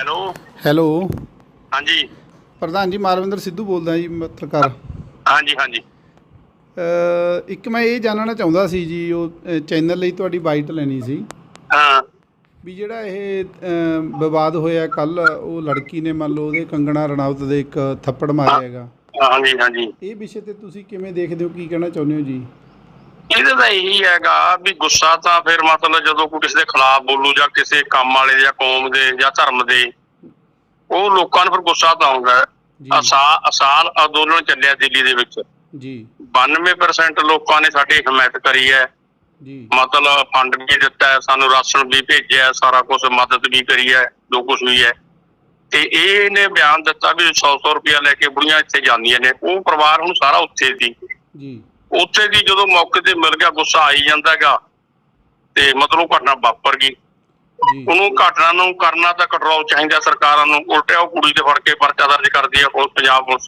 Hello. Hello. ਹਾਂਜੀ। ਪ੍ਰਧਾਨ ਜੀ ਮਾਲਵਿੰਦਰ ਸਿੱਧੂ ਬੋਲਦਾ ਜੀ ਪੱਤਰਕਾਰ। ਹਾਂਜੀ ਹਾਂਜੀ। ਅ, ਇੱਕ ਮੈਂ ਇਹ ਜਾਣਨਾ ਚਾਹੁੰਦਾ ਸੀ ਜੀ ਉਹ ਚੈਨਲ ਲਈ ਤੁਹਾਡੀ ਬਾਈਟ ਲੈਣੀ ਸੀ। ਹਾਂ। ਵੀ ਜਿਹੜਾ ਇਹ ਅ, ਵਿਵਾਦ ਹੋਇਆ ਕੱਲ ਉਹ ਲੜਕੀ ਨੇ ਮੰਨ ਲਓ ਉਹਦੇ ਕੰਗਣਾ ਰਣਾਵਤ ਦੇ ਇੱਕ ਥੱਪੜ ਮਾਰਿਆ ਹੈਗਾ। ਹਾਂਜੀ ਹਾਂਜੀ। ਇਹ ਵਿਸ਼ੇ ਤੇ ਤੁਸੀਂ ਕਿਵੇਂ ਦੇਖਦੇ ਹੋ ਕੀ ਕਹਿਣਾ ਚਾਹੁੰਦੇ ਹੋ ਜੀ? ਇਹਦੇ ਦਾ ਇਹੀ ਹੈਗਾ ਵੀ ਗੁੱਸਾ ਤਾਂ ਫਿਰ ਮਤਲਬ ਜਦੋਂ ਕੋਈ ਕਿਸੇ ਦੇ ਖਿਲਾਫ ਬੋਲੂ ਜਾਂ ਕਿਸੇ ਕੰਮ ਵਾਲੇ ਜਾਂ ਕੌਮ ਦੇ ਜਾਂ ਧਰਮ ਦੇ ਉਹ ਲੋਕਾਂ ਨੂੰ ਫਿਰ ਗੁੱਸਾ ਤਾਂ ਆਉਂਦਾ। ਅਸਾ- ਅਸਾਲ ਅੰਦੋਲਨ ਚੱਲਿਆ ਦਿੱਲੀ ਦੇ ਵਿੱਚ। ਜੀ। 92% ਲੋਕਾਂ ਨੇ ਸਾਡੀ ਹਮਾਇਤ ਕਰੀ ਹੈ। ਜੀ। ਮਤਲਬ ਫੰਡ ਵੀ ਦਿੱਤਾ ਹੈ ਸਾਨੂੰ ਰਾਸ਼ਨ ਵੀ ਭੇਜਿਆ ਸਾਰਾ ਕੁਝ ਮਦਦ ਵੀ ਕਰੀ ਹੈ ਜੋ ਕੁਝ ਵੀ ਹੈ। ਤੇ ਇਹ ਨੇ ਬਿਆਨ ਦਿੱਤਾ ਵੀ 100-100 ਰੁਪਇਆ ਲੈ ਕੇ ਬੁੜੀਆਂ ਇੱਥੇ ਜਾਂਦੀਆਂ ਨੇ। ਉਹ ਪਰਿਵਾਰ ਹੁਣ ਸਾਰਾ ਉੱਥੇ ਸੀ। ਜੀ। ਉੱਥੇ ਦੀ ਜਦੋਂ ਮੌਕੇ ਤੇ ਮਿਲ ਗਿਆ ਗੁੱਸਾ ਆਈ ਜਾਂਦਾਗਾ ਤੇ ਮਤਲਬ ਉਹ ਘਟਨਾ ਵਾਪਰ ਗਈ। ਉਹਨੂੰ ਘਟਨਾ ਨੂੰ ਕਰਨਾ ਤਾਂ ਕੰਟਰੋਲ ਚਾਹੀਦਾ ਸਰਕਾਰਾਂ ਨੂੰ। ਉਲਟਿਆ ਉਹ ਕੁੜੀ ਤੇ ਫੜ ਕੇ ਪਰਚਾ ਦਰਜ ਕਰਦੀ ਆ ਪੁਲਿਸ ਪੰਜਾਬ ਪੁਲਿਸ।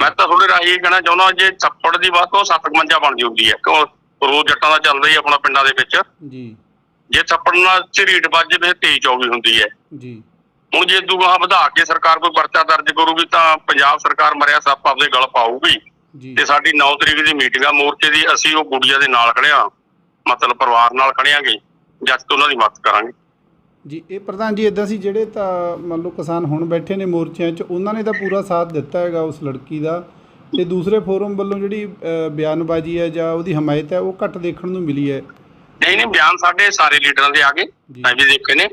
ਮੈਂ ਤਾਂ ਤੁਹਾਡੇ ਰਾਹੀਂ ਕਹਿਣਾ ਚਾਹੁੰਦਾ ਜੇ ਥੱਪੜ ਦੀ ਬਾਤ ਉਹ ਸੱਤ ਮੰਜਾ ਬਣ ਜਾਂਦੀ ਹੈ ਕਿਉਂ ਰੋਜ਼ ਜੱਟਾਂ ਦਾ ਚੱਲਦਾ ਹੀ ਆਪਣਾ ਪਿੰਡਾਂ ਦੇ ਵਿੱਚ। ਜੀ। ਜੇ ਥੱਪੜ ਨਾਲ ਝਰੀਟ ਵੱਜ ਫਿਰ 23 24 ਹੁੰਦੀ ਹੈ। ਜੀ। ਹੁਣ ਜੇ ਦੂਗਾ ਵਧਾ ਕੇ ਸਰਕਾਰ ਕੋਈ ਪਰਚਾ ਦਰਜ ਕਰੂਗੀ ਤਾਂ ਪੰਜਾਬ ਸਰਕਾਰ ਮਰਿਆ ਸੱਪ ਆਪਦੇ ਗਲ ਪਾਊਗੀ। ਜੀ ਤੇ ਸਾਡੀ 9 ਤਰੀਕ ਦੀ ਮੀਟਿੰਗ ਆ ਮੋਰਚੇ ਦੀ ਅਸੀਂ ਉਹ ਗੁੜੀਆ ਦੇ ਨਾਲ ਖੜਿਆ ਮਤਲਬ ਪਰਿਵਾਰ ਨਾਲ ਖੜਿਆਂਗੇ ਜੱਜ ਤੋਂ ਉਹਨਾਂ ਦੀ ਮਦਦ ਕਰਾਂਗੇ। ਜੀ ਇਹ ਪ੍ਰਧਾਨ ਜੀ ਇਦਾਂ ਸੀ ਜਿਹੜੇ ਤਾਂ ਮੰਨ ਲਓ ਕਿਸਾਨ ਹੁਣ ਬੈਠੇ ਨੇ ਮੋਰਚਿਆਂ 'ਚ ਉਹਨਾਂ ਨੇ ਤਾਂ ਪੂਰਾ ਸਾਥ ਦਿੱਤਾ ਹੈਗਾ ਉਸ ਲੜਕੀ ਦਾ। ਤੇ ਦੂਸਰੇ ਫੋਰਮ ਵੱਲੋਂ ਜਿਹੜੀ ਬਿਆਨਬਾਜ਼ੀ ਹੈ ਜਾਂ ਉਹਦੀ ਹਮਾਇਤ ਹੈ ਉਹ ਘੱਟ ਦੇਖਣ ਨੂੰ ਮਿਲੀ ਹੈ। ਨਹੀਂ ਨਹੀਂ ਬਿਆਨ ਸਾਡੇ ਸਾਰੇ ਲੀਡਰਾਂ ਦੇ ਆ ਗਏ। ਮੈਂ ਵੀ ਦੇਖੇ ਨੇ।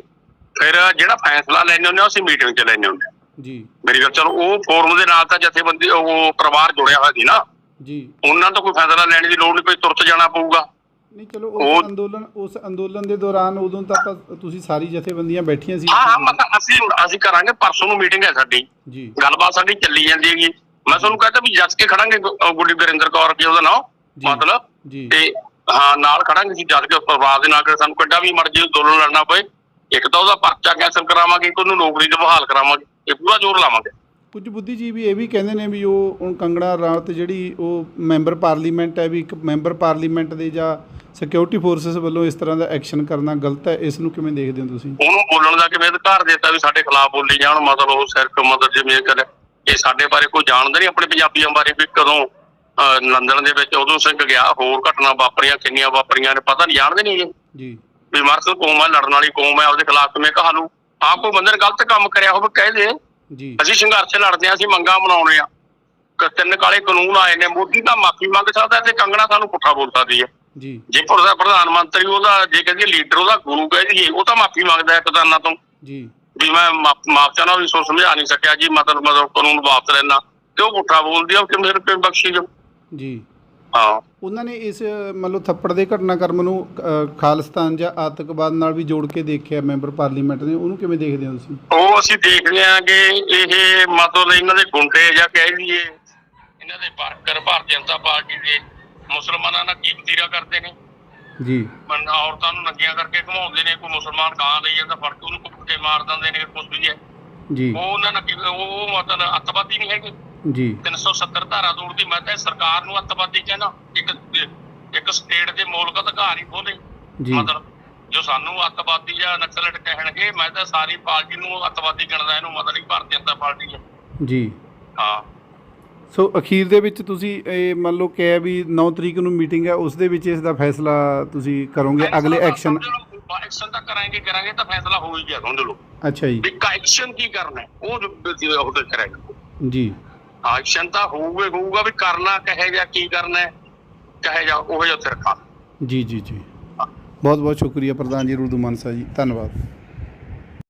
ਫਿਰ ਜਿਹੜਾ ਫੈਸਲਾ ਲੈਣੇ ਹੁੰਦੇ ਆ, ਅਸੀਂ ਮੀਟਿੰਗ 'ਚ ਲੈਣੇ ਹੁੰਦੇ। ਜੀ। ਮੇਰੀ ਗੱਲ ਚਲੋ ਉਹ ਫੋਰਮ ਦੇ ਨਾਲ ਤਾਂ ਜਥੇਬੰਦੀ ਉਹ ਪਰਿਵਾਰ ਜੁੜਿਆ ਹੋਇਆ ਸੀ ਨਾ। ਜੀ। ਉਹਨਾਂ ਤੋਂ ਕੋਈ ਫੈਸਲਾ ਲੈਣ ਦੀ ਲੋੜ ਨਹੀਂ ਕੋਈ ਤੁਰਤ ਜਾਣਾ ਪਊਗਾ। ਨਹੀਂ ਚਲੋ ਉਹ- ਉਸ ਅੰਦੋਲਨ ਉਸ ਅੰਦੋਲਨ ਦੇ ਦੌਰਾਨ ਉਦੋਂ ਤਾਂ ਆਪਾਂ ਤੁਸੀਂ ਸਾਰੀ ਜਥੇਬੰਦੀਆਂ ਬੈਠੀਆਂ ਸੀ। ਹਾਂ ਹਾਂ ਮਤਲਬ ਅਸੀਂ ਅਸੀਂ ਕਰਾਂਗੇ ਪਰਸੋਂ ਨੂੰ ਮੀਟਿੰਗ ਹੈ ਸਾਡੀ। ਜੀ। ਗੱਲਬਾਤ ਸਾਡੀ ਚੱਲੀ ਜਾਂਦੀ ਹੈਗੀ। ਮੈਂ ਤੁਹਾਨੂੰ ਕਹਿੰਦਾ ਵੀ ਜੱਜ ਕੇ ਖੜਾਂਗੇ ਗੁੱਡੀ ਗੁਰਿੰਦਰ ਕੌਰ ਜੀ ਉਹਦਾ ਨਾਮ। ਮਤਲਬ। ਜੀ। ਤੇ ਹਾਂ ਨਾਲ ਖੜਾਂਗੇ ਅਸੀਂ ਜੱਜ ਕੇ ਪਰਿਵਾਰ ਦੇ ਨਾਲ ਕਿ ਸਾਨੂੰ ਕਿੱਡਾ ਵੀ ਮਰਜ਼ੀ ਅੰਦੋਲਨ ਲੜਨਾ ਪਏ ਇੱਕ ਤਾਂ ਉਹਦਾ ਪਰਚਾ ਕੈਂਸਲ ਕਰਾਵਾਂਗੇ ਇੱਕ ਉਹਨੂੰ ਨੌਕਰੀ ਤੇ ਬਹਾਲ ਕਰਾਵਾਂਗੇ। ਇਹ ਪੂਰਾ ਜ਼ੋਰ ਲਾਵਾਂਗੇ। ਕੁਝ ਬੁੱਧੀਜੀਵੀ ਇਹ ਵੀ ਕਹਿੰਦੇ ਨੇ ਵੀ ਉਹ ਹੁਣ ਕੰਗਣਾ ਰਾਣਤ ਜਿਹੜੀ ਉਹ ਮੈਂਬਰ ਪਾਰਲੀਮੈਂਟ ਹੈ ਵੀ ਇੱਕ ਮੈਂਬਰ ਪਾਰਲੀਮੈਂਟ ਦੇ ਜਾਂ ਸਿਕਿਉਰਿਟੀ ਫੋਰਸਸ ਵੱਲੋਂ ਇਸ ਤਰ੍ਹਾਂ ਦਾ ਐਕਸ਼ਨ ਕਰਨਾ ਗਲਤ ਹੈ ਇਸ ਨੂੰ ਕਿਵੇਂ ਦੇਖਦੇ ਹੋ ਤੁਸੀਂ? ਉਹਨੂੰ ਬੋਲਣ ਦਾ ਕਿਵੇਂ ਅਧਿਕਾਰ ਦਿੱਤਾ ਵੀ ਸਾਡੇ ਖਿਲਾਫ ਬੋਲੀ ਜਾਣ ਮਤਲਬ ਉਹ ਸਿਰਕ ਮਤਲਬ ਜਿਵੇਂ ਕਰ ਇਹ ਸਾਡੇ ਬਾਰੇ ਕੋਈ ਜਾਣਦਾ ਨਹੀਂ ਆਪਣੇ ਪੰਜਾਬੀਆਂ ਬਾਰੇ ਵੀ ਕਦੋਂ ਲੰਡਨ ਦੇ ਵਿੱਚ ਉਦੋਂ ਸਿੰਘ ਗਿਆ ਹੋਰ ਘਟਨਾ ਵਾਪਰੀਆਂ ਕਿੰਨੀਆਂ ਵਾਪਰੀਆਂ ਨੇ ਪਤਾ ਨਹੀਂ ਜਾਣਦੇ ਨਹੀਂ ਜੀ। ਵੀ ਮਰਦ ਕੌਮ ਹੈ ਲੜਨ ਵਾਲੀ ਕੌਮ ਹੈ ਉਹਦੇ ਖਿਲਾਫ ਕਿਵੇਂ ਕਹਾਲੂ ਆਪ ਕੋਈ ਬੰਦੇ ਨੇ ਗਲਤ ਕੰਮ ਕਰਿਆ ਹੋਵੇ ਕਹਿ ਦੇ। ਜੀ। ਅਸੀਂ ਸੰਘਰਸ਼ ਲੜਦੇ ਹਾਂ ਅਸੀਂ ਮੰਗਾਂ ਮਨਾਉਣੇ ਆ। ਕ- ਤਿੰਨ ਕਾਲੇ ਕਾਨੂੰਨ ਆਏ ਨੇ ਮੋਦੀ ਤਾਂ ਮਾਫੀ ਮੰਗ ਸਕਦਾ ਤੇ ਕੰਗਣਾ ਸਾਨੂੰ ਪੁੱਠਾ ਬੋਲ ਸਕਦੀ ਹੈ। ਜੀ। ਜੇ ਪ੍ਰਧਾ- ਪ੍ਰਧਾਨ ਮੰਤਰੀ ਉਹਦਾ ਜੇ ਕਹਿੰਦੀ ਲੀਡਰ ਉਹਦਾ ਗੁਰੂ ਕਹਿ ਦਈਏ ਉਹ ਤਾਂ ਮਾਫੀ ਮੰਗਦਾ ਹੈ ਕਿਸਾਨਾਂ ਤੋਂ। ਜੀ। ਵੀ ਮੈਂ ਮਾਫ ਚਾਹਨਾ ਵੀ ਸੋ ਸਮਝਾ ਨਹੀਂ ਸਕਿਆ ਜੀ ਮਤਲਬ ਮਤਲਬ ਕਾਨੂੰਨ ਵਾਪਸ ਲੈਣਾ। ਤੇ ਉਹ ਪੁੱਠਾ ਬੋਲਦੀ ਆ ਕਿ ਮੇਰੇ ਤੇ ਬਖਸ਼ੀ ਜੋ ਜੀ। ਹਾਂ। ਉਹਨਾਂ ਨੇ ਇਸ ਮੰਨ ਲਓ ਥੱਪੜ ਦੇ ਘਟਨਾਕ੍ਰਮ ਨੂੰ ਅ, ਖਾਲਿਸਤਾਨ ਜਾਂ ਆਤੰਕਵਾਦ ਨਾਲ ਵੀ ਜੋੜ ਕੇ ਦੇਖਿਆ ਮੈਂਬਰ ਪਾਰਲੀਮੈਂਟ ਨੇ। ਉਹਨੂੰ ਕਿਵੇਂ ਦੇਖਦੇ ਹੋ ਤੁਸੀਂ? ਉਹ ਅਸੀਂ ਦੇਖਦੇ ਹਾਂ ਕਿ ਇਹ ਮਤਲਬ ਇਹਨਾਂ ਦੇ ਗੁੰਡੇ ਜਾਂ ਕਹਿ ਲਈਏ ਇਹਨਾਂ ਦੇ ਵਰਕਰ ਭਾਰਤੀ ਜਨਤਾ ਪਾਰਟੀ ਦੇ ਮੁਸਲਮਾਨਾਂ ਨਾਲ ਕੀ ਵਤੀਰਾ ਕਰਦੇ ਨੇ। ਜੀ। ਮਨ ਔਰਤਾਂ ਨੂੰ ਨੰਗੀਆਂ ਕਰਕੇ ਘਮਾਉਂਦੇ ਨੇ ਕੋਈ ਮੁਸਲਮਾਨ ਗਾਂ ਲਈ ਜਾਂਦਾ ਫੜ ਕੇ ਉਹਨੂੰ ਕੁੱਟ ਕੇ ਮਾਰ ਦਿੰਦੇ ਨੇ ਕੁਝ ਵੀ ਹੈ। ਜੀ। ਉਹ ਉਹਨਾਂ ਨਾਲ ਕੀ- ਉਹ ਉਹ ਮਤਲਬ ਅੱਤਵਾਦੀ ਨਹੀਂ ਹੈਗੇ। ਜੀ। 370 ਧਾਰਾ ਤੋੜਦੀ ਮੈਂ ਤਾਂ ਸਰਕਾਰ ਨੂੰ ਅੱਤਵਾਦੀ ਕਹਿਣਾ ਇੱਕ ਇੱਕ ਸਟੇਟ ਦੇ ਮੌਲਿਕ ਅਧਿਕਾਰ ਹੀ ਖੋਲੇ ਜੀ। ਮਤਲਬ ਜੋ ਸਾਨੂੰ ਅੱਤਵਾਦੀ ਜਾਂ ਨਕਸਲਟ ਕਹਿਣਗੇ ਮੈਂ ਤਾਂ ਸਾਰੀ ਪਾਰਟੀ ਨੂੰ ਅੱਤਵਾਦੀ ਗਿਣਦਾ ਇਹਨੂੰ ਮਤਲਬ ਹੀ ਭਾਰਤੀ ਜਨਤਾ ਪਾਰਟੀ ਹੈ। ਜੀ। ਹਾਂ। ਸੋ ਅਖੀਰ ਦੇ ਵਿੱਚ ਤੁਸੀਂ ਇਹ ਮੰਨ ਲਓ ਕਿ ਵੀ 9 ਤਰੀਕ ਨੂੰ ਮੀਟਿੰਗ ਹੈ ਉਸ ਦੇ ਵਿੱਚ ਇਸ ਦਾ ਫੈਸਲਾ ਤੁਸੀਂ ਕਰੋਗੇ ਅਗਲੇ ਐਕਸ਼ਨ ਐਕਸ਼ਨ ਤਾਂ ਕਰਾਂਗੇ ਕਰਾਂਗੇ ਤਾਂ ਫੈਸਲਾ ਹੋ ਹੀ ਗਿਆ ਸਮਝ ਲਓ। ਅੱਛਾ ਜੀ। ਵੀ ਐਕਸ਼ਨ ਕੀ ਕਰਨਾ ਹੈ, ਉਹ ਕਰਾਂਗੇ ਜੀ। ਐਕਸ਼ਨ ਤਾਂ ਹੋਊਗਾ ਹੀ ਹੋਊਗਾ ਵੀ ਕਰਨਾ ਕਹੇ ਜਾਂ ਕੀ ਕਰਨਾ ਹੈ, ਕਹੇ ਜਾਂ ਉਹ ਜਿਹਾ ਉੱਥੇ ਜੀ ਜੀ ਜੀ। ਬਹੁਤ ਬਹੁਤ ਸ਼ੁਕਰੀਆ ਪ੍ਰਧਾਨ ਜੀ ਰੂਦੂ ਮਾਨਸਾ ਜੀ। ਧੰਨਵਾਦ।